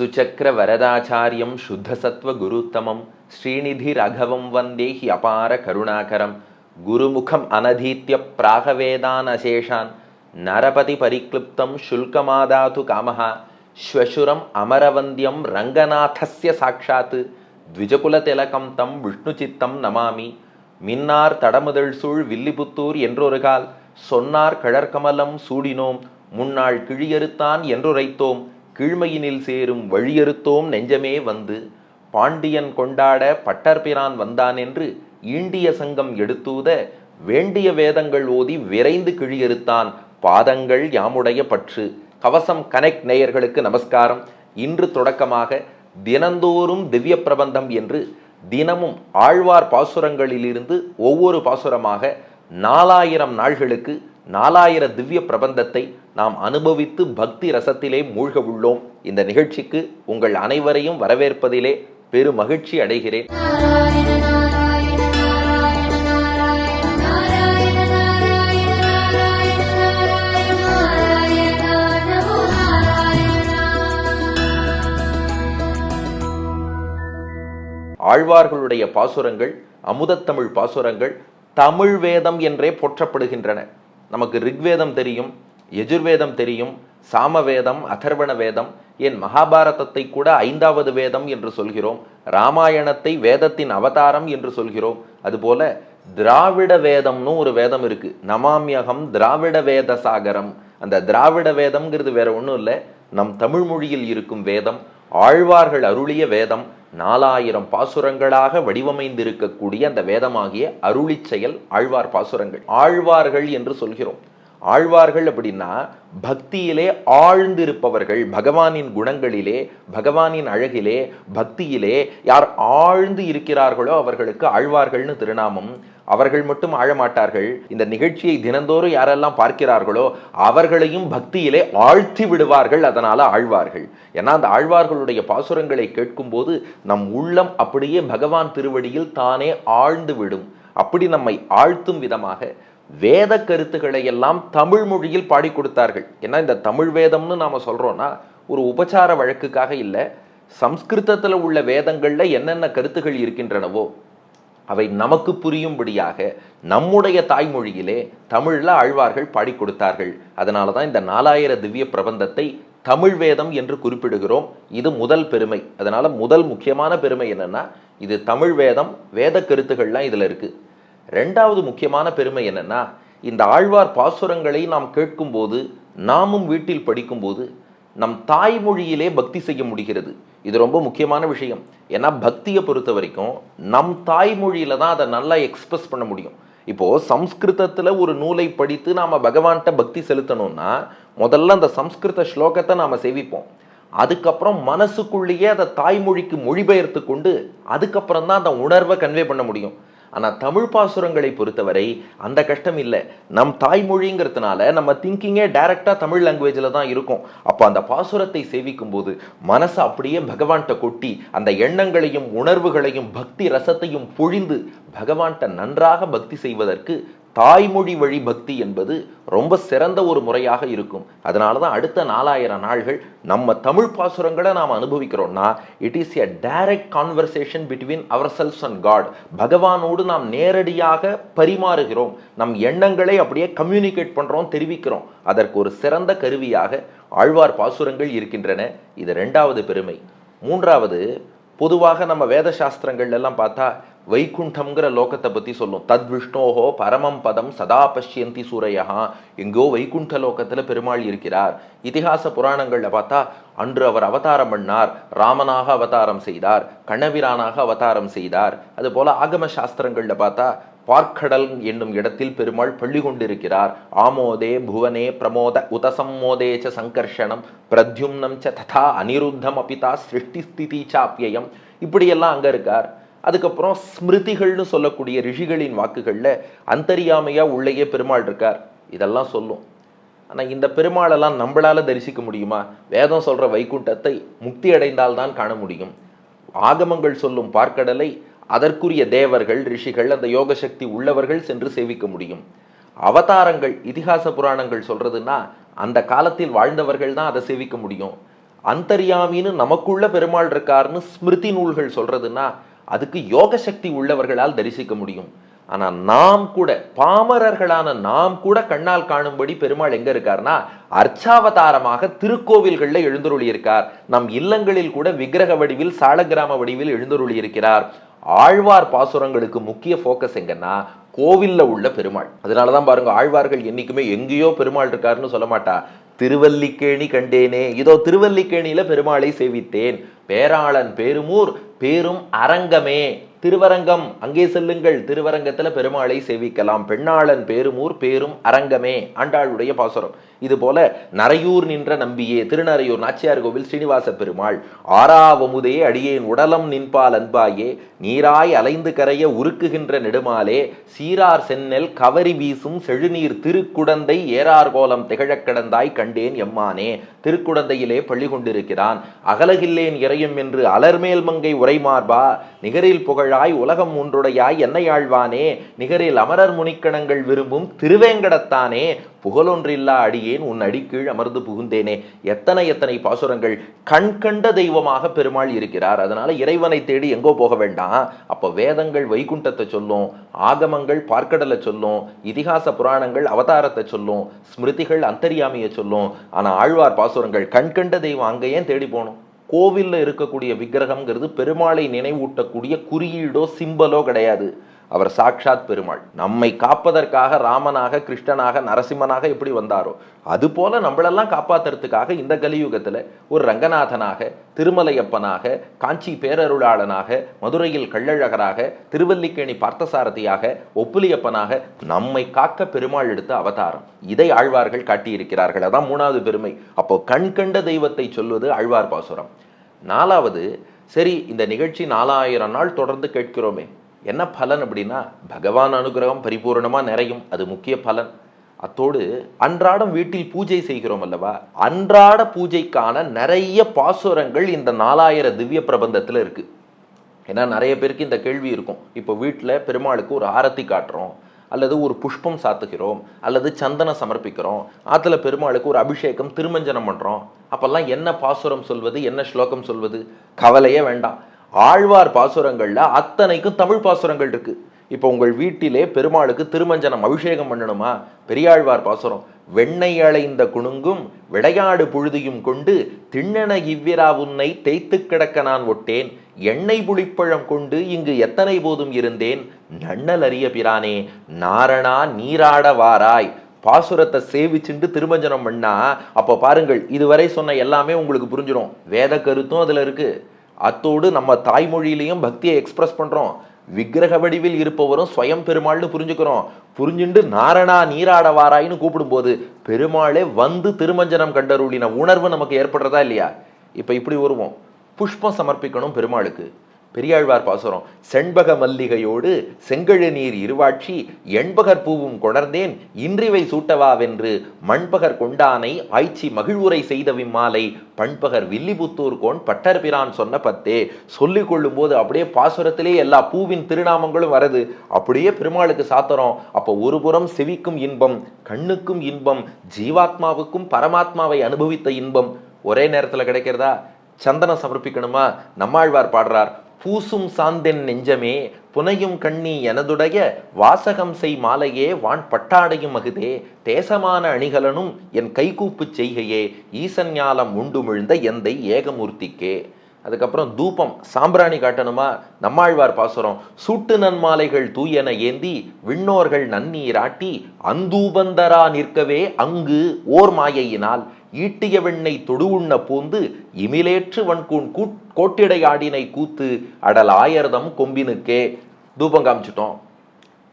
சுச்சக்கர வரதாச்சாரியம் சுத்தசத்வ குருத்தமம். ஸ்ரீநிதி ரகவம் வந்தே he அபார கருணாகரம். குருமுகம் அனதீத்திய பிராகவேதான் அசேஷான் நரபதி பரிக்ளிப்தம் சுல்கமாதாது காமஹா. ஸ்வசுரம் அமரவந்தியம் ரங்கநாதஸ்ய சாட்சாத் த்விஜகுலதிலகம் தம் விஷ்ணு சித்தம் நமாமி. மின்னார் தடமுதழ் சூழ் வில்லிபுத்தூர் என்றொரு கால். சொன்னார் கழற்கமலம் சூடினோம். முன்னாள் கிழியறுத்தான் என்றுரைத்தோம். கீழ்மையினில் சேரும் வழியறுத்தோம் நெஞ்சமே வந்து பாண்டியன் கொண்டாட பட்டர்பிரான் வந்தான் என்று ஈண்டிய சங்கம் எடுத்தூத வேண்டிய வேதங்கள் ஓதி விரைந்து கிழியறுத்தான் பாதங்கள் யாமுடைய பற்று. கவசம் கனெக்ட் நேயர்களுக்கு நமஸ்காரம். இன்று தொடக்கமாக தினந்தோறும் திவ்ய பிரபந்தம் என்று தினமும் ஆழ்வார் பாசுரங்களிலிருந்து ஒவ்வொரு பாசுரமாக நாலாயிரம் நாள்களுக்கு நாலாயிர திவ்ய பிரபந்தத்தை நாம் அனுபவித்து பக்தி ரசத்திலே மூழ்க உள்ளோம். இந்த நிகழ்ச்சிக்கு உங்கள் அனைவரையும் வரவேற்பதிலே பெரு மகிழ்ச்சி அடைகிறேன். ஆழ்வார்களுடைய பாசுரங்கள் அமுதத்தமிழ் பாசுரங்கள் தமிழ் வேதம் என்றே போற்றப்படுகின்றன. நமக்கு ரிக்வேதம் தெரியும் எஜுர்வேதம் தெரியும் சாமவேதம் அதர்வண வேதம் ஏன் மகாபாரதத்தை கூட ஐந்தாவது வேதம் என்று சொல்கிறோம் ராமாயணத்தை வேதத்தின் அவதாரம் என்று சொல்கிறோம். அதுபோல திராவிட வேதம்னு ஒரு வேதம் இருக்கு. நமாமியகம் திராவிட வேத சாகரம். அந்த திராவிட வேதம்ங்கிறது வேற ஒன்றும் இல்லை. நம் தமிழ் மொழியில் இருக்கும் வேதம் ஆழ்வார்கள் அருளிய வேதம் நாலாயிரம் பாசுரங்களாக வடிவமைந்திருக்கக்கூடிய அந்த வேதமாகிய அருளிச்செயல் ஆழ்வார் பாசுரங்கள். ஆழ்வார்கள் என்று சொல்கிறோம். ஆழ்வார்கள் அப்படின்னா பக்தியிலே ஆழ்ந்திருப்பவர்கள் பகவானின் குணங்களிலே பகவானின் அழகிலே பக்தியிலே யார் ஆழ்ந்து இருக்கிறார்களோ அவர்களுக்கு ஆழ்வார்கள்னு திருநாமம். அவர்கள் மட்டும் ஆழமாட்டார்கள். இந்த நிகழ்ச்சியை தினந்தோறும் யாரெல்லாம் பார்க்கிறார்களோ அவர்களையும் பக்தியிலே ஆழ்த்தி விடுவார்கள் அதனால ஆழ்வார்கள். ஏன்னா அந்த ஆழ்வார்களுடைய பாசுரங்களை கேட்கும்போது நம் உள்ளம் அப்படியே பகவான் திருவடியில் தானே ஆழ்ந்து விடும். அப்படி நம்மை ஆழ்த்தும் விதமாக வேத கருத்துக்களை எல்லாம் தமிழ் மொழியில் பாடி கொடுத்தார்கள். ஏன்னா இந்த தமிழ் வேதம்னு நாம் சொல்கிறோன்னா ஒரு உபச்சார வழக்குக்காக இல்லை சம்ஸ்கிருதத்தில் உள்ள வேதங்களில் என்னென்ன கருத்துகள் இருக்கின்றனவோ அவை நமக்கு புரியும்படியாக நம்முடைய தாய்மொழியிலே தமிழில் ஆழ்வார்கள் பாடி கொடுத்தார்கள். அதனால தான் இந்த நாலாயிர திவ்ய பிரபந்தத்தை தமிழ் வேதம் என்று குறிப்பிடுகிறோம். இது முதல் பெருமை. அதனால் முதல் முக்கியமான பெருமை என்னென்னா இது தமிழ் வேதம் வேத கருத்துக்கள்லாம் இதில் இருக்குது ரெண்டாவது முக்கியமான பெருமை என்னென்னா இந்த ஆழ்வார் பாசுரங்களை நாம் கேட்கும்போது நாமும் வீட்டில் படிக்கும்போது நம் தாய்மொழியிலே பக்தி செய்ய முடிகிறது. இது ரொம்ப முக்கியமான விஷயம். ஏன்னா பக்தியை பொறுத்த வரைக்கும் நம் தாய்மொழியில் தான் அதை நல்லா எக்ஸ்பிரஸ் பண்ண முடியும். இப்போது சம்ஸ்கிருதத்தில் ஒரு நூலை படித்து நாம் பகவான்கிட்ட பக்தி செலுத்தணும்னா முதல்ல அந்த சம்ஸ்கிருத ஸ்லோகத்தை நாம் சேவிப்போம். அதுக்கப்புறம் மனசுக்குள்ளேயே அதை தாய்மொழிக்கு மொழிபெயர்த்து கொண்டு அதுக்கப்புறம் தான் அந்த உணர்வை கன்வே பண்ண முடியும். ஆனால் தமிழ் பாசுரங்களை பொறுத்தவரை அந்த கஷ்டம் இல்லை. நம் தாய்மொழிங்கிறதுனால நம்ம திங்கிங்கே டைரக்டாக தமிழ் லாங்குவேஜில் தான் இருக்கும். அப்போ அந்த பாசுரத்தை சேவிக்கும் போது மனசை அப்படியே பகவான்கிட்ட கொட்டி அந்த எண்ணங்களையும் உணர்வுகளையும் பக்தி ரசத்தையும் பொழிந்து பகவான்கிட்ட நன்றாக பக்தி செய்வதற்கு தாய்மொழி வழி பக்தி என்பது ரொம்ப சிறந்த ஒரு முறையாக இருக்கும். அதனால தான் அடுத்த நாலாயிரம் நாள்கள் நம்ம தமிழ் பாசுரங்களை நாம் அனுபவிக்கிறோம்னா it is a direct conversation between ourselves and God பகவானோடு நாம் நேரடியாக பரிமாறுகிறோம். நம் எண்ணங்களை அப்படியே கம்யூனிகேட் பண்ணுறோம் தெரிவிக்கிறோம். அதற்கு ஒரு சிறந்த கருவியாக ஆழ்வார் பாசுரங்கள் இருக்கின்றன. இது ரெண்டாவது பெருமை. மூன்றாவது பொதுவாக நம்ம வேத சாஸ்திரங்கள் எல்லாம் பார்த்தா வைகுண்டம்ங்கிற லோகத்தை பத்தி சொல்லும். தத் விஷ்ணோஹோ பரமம் பதம் சதா பஷ்யந்தி சூரையா எங்கோ வைகுண்ட லோகத்துல பெருமாள் இருக்கிறார். இதிகாச புராணங்கள்ல பார்த்தா அன்று அவர் அவதாரம் பண்ணார். ராமனாக அவதாரம் செய்தார். கண்ணபிரானாக அவதாரம் செய்தார். அது போல ஆகம சாஸ்திரங்கள்ல பார்த்தா பார்க்கடல் என்னும் இடத்தில் பெருமாள் பள்ளி கொண்டிருக்கிறார். ஆமோதே புவனே பிரமோத உதசம்மோதே ச சங்கர்ஷணம். பிரத்யும்னம் ச ததா அனிருத்தம் அபிதா சிருஷ்டி ஸ்திதி சாப்பியம் இப்படியெல்லாம் அங்கே இருக்கார். அதுக்கப்புறம் ஸ்மிருதிகள்னு சொல்லக்கூடிய ரிஷிகளின் வாக்குகளில் அந்தரியாமையா உள்ளேயே பெருமாள் இருக்கார். இதெல்லாம் சொல்லும். ஆனால் இந்த பெருமாளெல்லாம் நம்மளால தரிசிக்க முடியுமா? வேதம் சொல்ற வைகுண்டத்தை முக்தி அடைந்தால்தான் காண முடியும். ஆகமங்கள் சொல்லும் பார்க்கடலை அதற்குரிய தேவர்கள் ரிஷிகள் அந்த யோக சக்தி உள்ளவர்கள் சென்று சேவிக்க முடியும். அவதாரங்கள் இதிகாச புராணங்கள் சொல்றதுன்னா அந்த காலத்தில் வாழ்ந்தவர்கள் தான் அதை சேவிக்க முடியும். அந்தர்யாமின்னு நமக்குள்ள பெருமாள் இருக்காருன்னு ஸ்மிருதி நூல்கள் சொல்றதுன்னா அதுக்கு யோக சக்தி உள்ளவர்களால் தரிசிக்க முடியும். ஆனா நாம் கூட பாமரர்களான நாம் கூட கண்ணால் காணும்படி பெருமாள் எங்க இருக்காருன்னா அர்ச்சாவதாரமாக திருக்கோவில்களில் எழுந்தருளி இருக்கார் நம் இல்லங்களில் கூட விக்கிரக வடிவில் சாலகிராம வடிவில் எழுந்தருளி இருக்கிறார் ஆழ்வார் பாசுரங்களுக்கு முக்கிய ஃபோக்கஸ் எங்கன்னா கோவில்ல உள்ள பெருமாள். அதனாலதான் பாருங்க ஆழ்வார்கள் என்றைக்குமே எங்கேயோ பெருமாள் இருக்காருன்னு சொல்ல மாட்டா. திருவல்லிக்கேணி கண்டேனே. இதோ திருவல்லிக்கேணியில பெருமாளை சேவித்தேன். பேராளன் பேருமூர் பேரும் அரங்கமே. திருவரங்கம் அங்கே செல்லுங்கள். திருவரங்கத்துல பெருமாளை சேவிக்கலாம். பெண்ணாளன் பேருமூர் பேரும் அரங்கமே. ஆண்டாளுடைய பாசுரம். இது போல நரையூர் நின்ற நம்பியே. திருநரையூர் நாச்சியார் கோவில் ஸ்ரீனிவாச பெருமாள். ஆறாவமுதே அடியேன் உடலம் நின்பால் அன்பாயே. நீராய் அலைந்து கரைய உருக்குகின்ற நெடுமாலே. சீரார் சென்னல் கவரி வீசும் செழுநீர் திருக்குடந்தை ஏறார் கோலம் திகழக் கடந்தாய் கண்டேன் எம்மானே. திருக்குடந்தையிலே பள்ளி கொண்டிருக்கிறான். அகலகில்லேன் இறையும் என்று அலர்மேல் மங்கை உரைமார்பா. நிகரில் புகழ் புகழாய் உலகம் ஒன்றுடையாய் என்னை ஆழ்வானே. நிகரில் அமரர் முனிக்கணங்கள் விரும்பும் திருவேங்கடத்தானே. புகழொன்றில்லா அடியேன் உன் அடிக்கீழ் அமர்ந்து புகுந்தேனே. எத்தனை எத்தனை பாசுரங்கள் கண் கண்ட தெய்வமாக பெருமாள் இருக்கிறார். அதனால இறைவனை தேடி எங்கோ போக வேண்டாம். அப்போ வேதங்கள் வைகுண்டத்தை சொல்லும் ஆகமங்கள் பார்க்கடலை சொல்லும் இதிகாச புராணங்கள் அவதாரத்தை சொல்லும் ஸ்மிருதிகள் அந்தரியாமியை சொல்லும். ஆனா ஆழ்வார் பாசுரங்கள் கண் கண்ட தெய்வம் அங்கேயே தேடி போகணும். கோவிலில் இருக்கக்கூடிய விக்கிரகம்ங்கிறது பெருமாளை நினைவூட்டக்கூடிய குறியீடோ சிம்பலோ கிடையாது. அவர் சாக்ஷாத் பெருமாள். நம்மை காப்பதற்காக ராமனாக கிருஷ்ணனாக நரசிம்மனாக எப்படி வந்தாரோ அதுபோல நம்மளெல்லாம் காப்பாத்துறதுக்காக இந்த கலியுகத்துல ஒரு ரங்கநாதனாக திருமலையப்பனாக காஞ்சி பேரருளாளனாக மதுரையில் கள்ளழகராக திருவல்லிக்கேணி பார்த்தசாரதியாக ஒப்புலியப்பனாக நம்மை காக்க பெருமாள் எடுத்த அவதாரம். இதை ஆழ்வார்கள் காட்டியிருக்கிறார்கள். அதான் மூணாவது பெருமை. அப்போ கண் கண்ட தெய்வத்தை சொல்வது ஆழ்வார் பாசுரம். நாலாவது சரி இந்த நிகழ்ச்சி நாலாயிரம் நாள் தொடர்ந்து கேட்கிறோமே என்ன பலன் அப்படின்னா பகவான் அனுகிரகம் பரிபூர்ணமாக நிறையும். அது முக்கிய பலன். அத்தோடு அன்றாடம் வீட்டில் பூஜை செய்கிறோம் அல்லவா? அன்றாட பூஜைக்கான நிறைய பாசுரங்கள் இந்த நாலாயிர திவ்ய பிரபந்தத்தில் இருக்கு. ஏன்னா நிறைய பேருக்கு இந்த கேள்வி இருக்கும். இப்போ வீட்டில் பெருமாளுக்கு ஒரு ஆரத்தி காட்டுறோம் அல்லது ஒரு புஷ்பம் சாத்துகிறோம் அல்லது சந்தனம் சமர்ப்பிக்கிறோம் ஆற்றுல பெருமாளுக்கு ஒரு அபிஷேகம் திருமஞ்சனம் பண்ணுறோம் அப்போல்லாம் என்ன பாசுரம் சொல்வது என்ன ஸ்லோகம் சொல்வது? கவலையே வேண்டாம். ஆழ்வார் பாசுரங்களில் அத்தனைக்கும் தமிழ் பாசுரங்கள் இருக்கு. இப்போ உங்கள் வீட்டிலே பெருமாளுக்கு திருமஞ்சனம் அபிஷேகம் பண்ணணுமா? பெரியாழ்வார் பாசுரம். வெண்ணெய் அலைந்த குணுங்கும் விளையாடு புழுதியும் கொண்டு திண்ணென இவ்விரா உன்னை தேய்த்து கிடக்க நான் ஒட்டேன். எண்ணெய் புளிப்பழம் கொண்டு இங்கு எத்தனை போதும் இருந்தேன்? நன்னல் அறிய பிரானே நாரணா நீராட வாராய். பாசுரத்தை சேவிச்சுண்டு திருமஞ்சனம் பண்ணா அப்போ பாருங்கள் இதுவரை சொன்ன எல்லாமே உங்களுக்கு புரிஞ்சிடும் வேத கருத்தும் அதில் இருக்குது அத்தோடு நம்ம தாய்மொழியிலையும் பக்தியை எக்ஸ்பிரஸ் பண்ணுறோம் விக்கிரக வடிவில் இருப்பவரும் ஸ்வயம் பெருமாள்னு புரிஞ்சுக்கிறோம். புரிஞ்சுண்டு நாரணா நீராட வாராயின்னு கூப்பிடும்போது பெருமாளே வந்து திருமஞ்சனம் கண்டருளின உணர்வு நமக்கு ஏற்படுறதா இல்லையா? இப்போ இப்படி வருவோம் புஷ்பம் சமர்ப்பிக்கணும் பெருமாளுக்கு. பெரியாழ்வார் பாசுரம் செண்பக மல்லிகையோடு செங்கழு நீர் இருவாட்சி எண்பகர் பூவும் கொணர்ந்தேன் இன்றிவை சூட்டவாவென்று மண்பகர் கொண்டானை ஆய்ச்சி மகிழ்வுரை செய்த விம்மாலை பண்பகர் வில்லிபுத்தூர் கோன் பட்டர்பிரான் சொன்ன பத்தே சொல்லிக் கொள்ளும் போது அப்படியே பாசுரத்திலே எல்லா பூவின் திருநாமங்களும் வருது. அப்படியே பெருமாளுக்கு சாத்துறோம். அப்போ ஒரு புறம் செவிக்கும் இன்பம் கண்ணுக்கும் இன்பம் ஜீவாத்மாவுக்கும் பரமாத்மாவை அனுபவித்த இன்பம். ஒரே நேரத்தில் கிடைக்கிறதா? சந்தனம் சமர்ப்பிக்கணுமா? நம்மாழ்வார் பாடுறார். பூசும் சாந்தென் நெஞ்சமே புனையும் கண்ணி எனதுடைய வாசகம் செய் மாலையே வான் பட்டாடையும் அகுதே தேசமான அணிகலனும் என் கைகூப்புச் செய்கையே ஈசன் ஞாலம் உண்டுமிழ்ந்த எந்தை ஏகமூர்த்திக்கே. அதுக்கப்புறம் தூபம் சாம்பிராணி காட்டணுமா? நம்மாழ்வார் பாசுரம் சூட்டு நன்மாலைகள் தூயன ஏந்தி விண்ணோர்கள் நன்னீராட்டி அந்தூபந்தரா நிற்கவே அங்கு ஓர் மாயையினால் ஈட்டிய வெண்ணை தொடுவுண்ண பூந்து இமிலேற்று வன்கூன் கூட் கோட்டிடையாடினை கூத்து அடல் ஆயர்தம் கொம்பினுக்கே தூபம் காமிச்சிட்டோம்.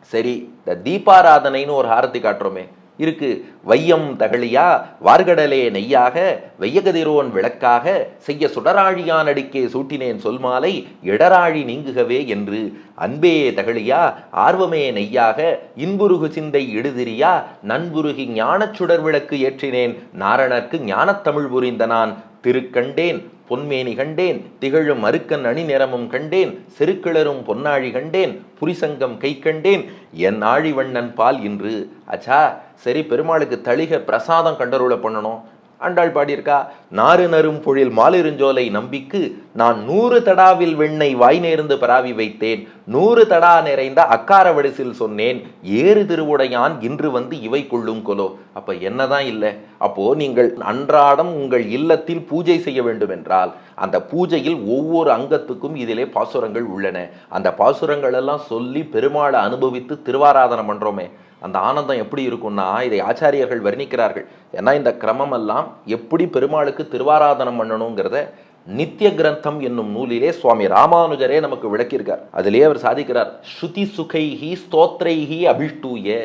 சரி இந்த தீபாராதனைன்னு ஒரு ஹாரத்தி காட்டுறோமே. இருக்கு. வையம் தகழியா வார்கடலே நெய்யாக வெய்யகதிரோன் விளக்காக செய்ய சுடராழியான் அடிக்கே சூட்டினேன் சொல்மாலை இடராழி நீங்குகவே என்று. அன்பே தகழியா ஆர்வமே நெய்யாக இன்புருகு சிந்தை இடுதிரியா நண்புருகி ஞானச் சுடர் விளக்கு ஏற்றினேன். நாரணர்க்கு ஞானத்தமிழ் புரிந்த நான் திருக்கண்டேன் பொன்மேனி கண்டேன் திகழும் அருக்கன் அணி நிறமும் கண்டேன் செருக்கிளரும் பொன்னாழி கண்டேன் புரிசங்கம் கை கண்டேன் என் ஆழிவண்ணன் பால் இன்று. அச்சா சரி பெருமாளுக்கு தளிக பிரசாதம் கண்டருளை பண்ணணும். ஆண்டாள் பாடியிருக்கா? நாறு நரும் பொழில் மாலிருஞ்சோலை நம்பிக்கு நான் நூறு தடாவில் வெண்ணை வாய் நேர்ந்து பராவி வைத்தேன். நூறு தடா நிறைந்த அக்கார வடிசில் சொன்னேன். ஏறு திருவுடையான் இன்று வந்து இவை கொள்ளும் கொலோ. அப்ப என்னதான் இல்லை? அப்போ நீங்கள் அன்றாடம் உங்கள் இல்லத்தில் பூஜை செய்ய வேண்டும் என்றால் அந்த பூஜையில் ஒவ்வொரு அங்கத்துக்கும் இதிலே பாசுரங்கள் உள்ளன. அந்த பாசுரங்கள் எல்லாம் சொல்லி பெருமாளை அனுபவித்து திருவாராதனம் பண்றோமே. அந்த ஆனந்தம் எப்படி இருக்கும்னா இதை ஆச்சாரியர்கள் வர்ணிக்கிறார்கள். ஏன்னா இந்த கிரமம் எல்லாம் எப்படி பெருமாளுக்கு திருவாராதனம் பண்ணணுங்கிறத நித்திய கிரந்தம் என்னும் நூலிலே சுவாமி ராமானுஜரே நமக்கு விளக்கியிருக்கார். அதிலே அவர் சாதிக்கிறார் ஸ்ருதி சுகைஹி ஸ்தோத்ரைஹி அபிஷ்டூய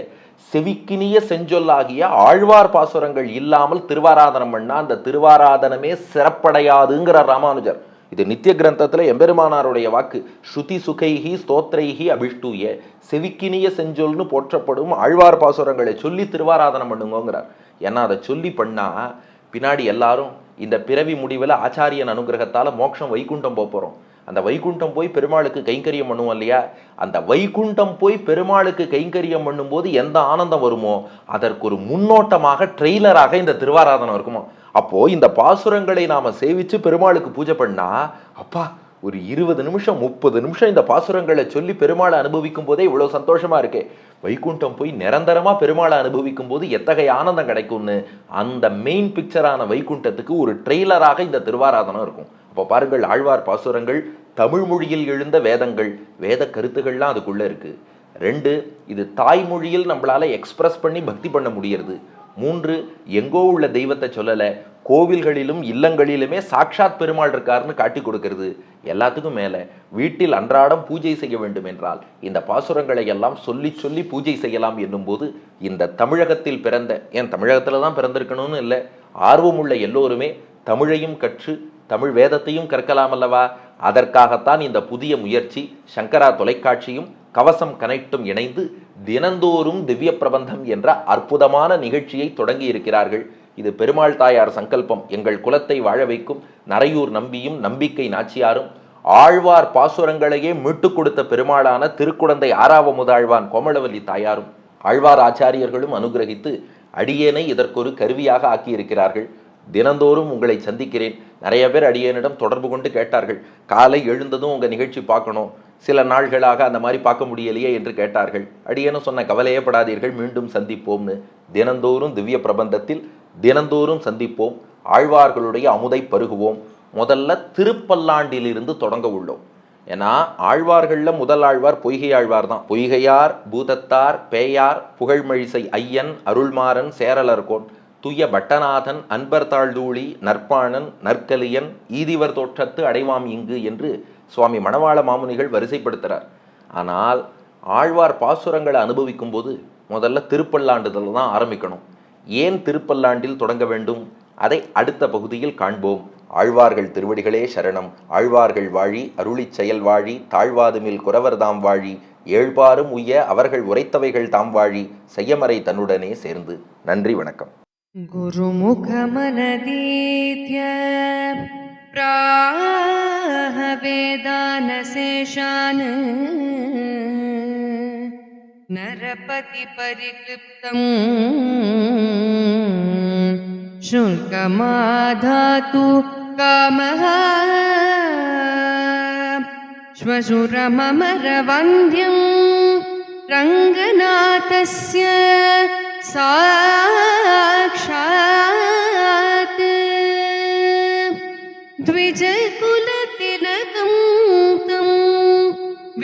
செவிக்கினிய செஞ்சொல்லாகிய ஆழ்வார் பாசுரங்கள் இல்லாமல் திருவாராதனம் பண்ணா அந்த திருவாராதனமே சிறப்படையாதுங்கிறார் ராமானுஜர். இது நித்திய கிரந்தத்தில் எம்பெருமானாருடைய வாக்கு ஸ்ருதி சுகைஹி ஸ்தோத்ரைஹி அபிஷ்டூய செவிக்கினிய செஞ்சொல்னு போற்றப்படும் ஆழ்வார் பாசுரங்களை சொல்லி திருவாராதனம் பண்ணுங்கோங்கிறார். ஏன்னா அதை சொல்லி பண்ணால் பின்னாடி எல்லாரும் இந்த பிறவி முடிவில் ஆச்சாரியன் அனுகிரகத்தால் மோட்சம் வைகுண்டம் போக அந்த வைகுண்டம் போய் பெருமாளுக்கு கைங்கரியம் பண்ணுவோம் இல்லையா? அந்த வைகுண்டம் போய் பெருமாளுக்கு கைங்கரியம் பண்ணும்போது எந்த ஆனந்தம் வருமோ அதற்கு ஒரு முன்னோட்டமாக ட்ரெய்லராக இந்த திருவாராதனம் இருக்குமோ? அப்போ இந்த பாசுரங்களை நாம சேவிச்சு பெருமாளுக்கு பூஜை பண்ணா அப்பா ஒரு இருபது நிமிஷம் முப்பது நிமிஷம் இந்த பாசுரங்களை சொல்லி பெருமாளை அனுபவிக்கும் போதே இவ்வளவு சந்தோஷமா இருக்கே. வைகுண்டம் போய் நிரந்தரமா பெருமாளை அனுபவிக்கும் போது எத்தகைய ஆனந்தம் கிடைக்கும்னு அந்த மெயின் பிக்சரான வைகுண்டத்துக்கு ஒரு ட்ரெய்லராக இந்த திருவாராதனம் இருக்கும். அப்போ பாருங்கள் ஆழ்வார் பாசுரங்கள் தமிழ் மொழியில் எழுந்த வேதங்கள் வேத கருத்துக்கள்லாம் அதுக்குள்ள இருக்கு. ரெண்டு இது தாய்மொழியில் நம்மளால எக்ஸ்பிரஸ் பண்ணி பக்தி பண்ண முடியறது. மூன்று எங்கோ உள்ள தெய்வத்தை சொல்லலை கோவில்களிலும் இல்லங்களிலுமே சாட்சாத் பெருமாள் இருக்காருன்னு காட்டி கொடுக்கிறது. எல்லாத்துக்கும் மேலே வீட்டில் அன்றாடம் பூஜை செய்ய வேண்டும் என்றால் இந்த பாசுரங்களை எல்லாம் சொல்லி சொல்லி பூஜை செய்யலாம் என்னும்போது இந்த தமிழகத்தில் பிறந்த ஏன் தமிழகத்தில் தான் பிறந்திருக்கணும்னு இல்லை ஆர்வமுள்ள எல்லோருமே தமிழையும் கற்று தமிழ் வேதத்தையும் கற்கலாம் அல்லவா? அதற்காகத்தான் இந்த புதிய முயற்சி சங்கரா தொலைக்காட்சியும் கவசம் கனெக்டும் இணைந்து தினந்தோறும் திவ்ய பிரபந்தம் என்ற அற்புதமான நிகழ்ச்சியை தொடங்கி இருக்கிறார்கள். இது பெருமாள் தாயார் சங்கல்பம். எங்கள் குலத்தை வாழ வைக்கும் நரையூர் நம்பியும் நம்பிக்கை நாச்சியாரும் ஆழ்வார் பாசுரங்களையே மீட்டுக் கொடுத்த பெருமாளான திருக்குடந்தை ஆறாவமுதாழ்வான் கோமளவல்லி தாயாரும் ஆழ்வார் ஆச்சாரியர்களும் அனுகிரகித்து அடியேனை இதற்கொரு கருவியாக ஆக்கியிருக்கிறார்கள். தினந்தோறும் உங்களை சந்திக்கிறேன். நிறைய பேர் அடியேனிடம் தொடர்பு கொண்டு கேட்டார்கள். காலை எழுந்ததும் உங்க நிகழ்ச்சி பார்க்கணும். சில நாள்களாக அந்த மாதிரி பார்க்க முடியலையே என்று கேட்டார்கள். அடியேனும் சொன்ன கவலையப்படாதீர்கள் மீண்டும் சந்திப்போம்னு. தினந்தோறும் திவ்ய பிரபந்தத்தில் தினந்தோறும் சந்திப்போம். ஆழ்வார்களுடைய அமுதை பருகுவோம். முதல்ல திருப்பல்லாண்டிலிருந்து தொடங்க உள்ளோம். ஏன்னா ஆழ்வார்களில் முதல் ஆழ்வார் பொய்கை ஆழ்வார் தான். பொய்கையார் பூதத்தார் பேயார் புகழ்மழிசை ஐயன் அருள்மாறன் சேரலர்கோன் துய பட்டநாதன் அன்பர் தாழ்தூளி நற்பாணன் நற்கலியன் ஈதிவர் தோற்றத்து அடைவாம் இங்கு என்று சுவாமி மணவாள மாமுனிகள் வரிசைப்படுத்துகிறார் ஆனால் ஆழ்வார் பாசுரங்களை அனுபவிக்கும் போது முதல்ல திருப்பல்லாண்டுதல் தான் ஆரம்பிக்கணும். ஏன் திருப்பல்லாண்டில் தொடங்க வேண்டும்? அதை அடுத்த பகுதியில் காண்போம். ஆழ்வார்கள் திருவடிகளே சரணம். ஆழ்வார்கள் வாழி அருளி செயல் வாழி தாழ்வாதுமில் குறவர் தாம் வாழி ஏழ்பாரும் உய்ய அவர்கள் உரைத்தவைகள் தாம் வாழி செய்யமறை தன்னுடனே சேர்ந்து. நன்றி வணக்கம். குருமுகமனதீத்ய பிரா प्राह वेदानशेषान् नरपतिपरिक्लिप्तम् शुल्कमाधातु कामः श्वशुरममरवन्द्यम् रङ्गनाथस्य साक्षात्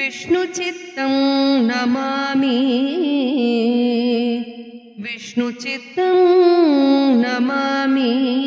विष्णुचित्तं नमामि। विष्णुचित्तं नमामि